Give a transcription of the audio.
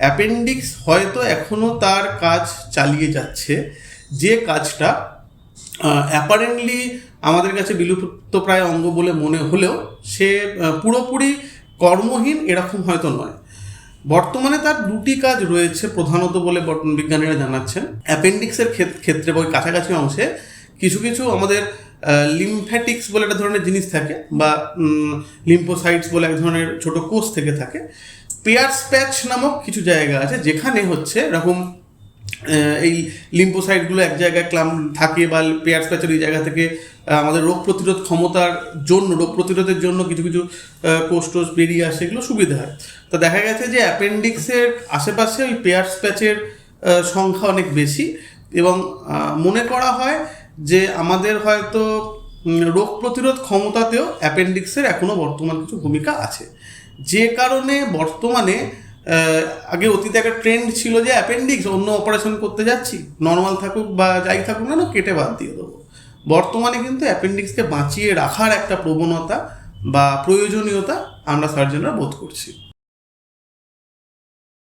Appendix হয়তো এখনও তার কাজ চালিয়ে যাচ্ছে। যে কাজটা অ্যাপারেন্টলি আমাদের কাছে বিলুপ্তপ্রায় অঙ্গ বলে মনে হলেও সে পুরোপুরি কর্মহীন এরকম হয়তো নয়। বর্তমানে তার দুটি কাজ রয়েছে প্রধানত বলে বিজ্ঞানীরা জানাচ্ছেন। অ্যাপেন্ডিক্সের ক্ষেত- ক্ষেত্রে ওই কাছাকাছি অংশে কিছু কিছু আমাদের লিমফ্যাটিক্স বলে একটা ধরনের জিনিস থাকে বা লিম্ফোসাইটস বলে এক ধরনের ছোট কোষ থেকে থাকে। পেয়ার্স প্যাচ নামক কিছু জায়গা আছে যেখানে হচ্ছে এরকম এই লিম্ফোসাইটগুলো এক জায়গায় ক্লাম থাকে বা পেয়ার প্যাচের এই জায়গা থেকে আমাদের রোগ প্রতিরোধ ক্ষমতার জন্য রোগ প্রতিরোধের জন্য কিছু কিছু আহ, কোষ টোষ বেরিয়ে আসে এগুলো সুবিধা হয়। তো দেখা গেছে যে অ্যাপেন্ডিক্সের আশেপাশে ওই পেয়ার্স প্যাচের সংখ্যা অনেক বেশি এবং মনে করা হয় যে আমাদের হয়তো রোগ প্রতিরোধ ক্ষমতাতেও অ্যাপেন্ডিক্সের এখনও বর্তমান কিছু ভূমিকা আছে। যে কারণে বর্তমানে আগে অতীতে একটা ট্রেন্ড ছিল যে অ্যাপেন্ডিক্স, অন্য অপারেশন করতে যাচ্ছি, নর্মাল থাকুক বা যাই থাকুক না কেটে বাদ দিয়ে দেবো। বর্তমানে কিন্তু অ্যাপেন্ডিক্সকে বাঁচিয়ে রাখার একটা প্রবণতা বা প্রয়োজনীয়তা আমরা সার্জনরা বোধ করছি।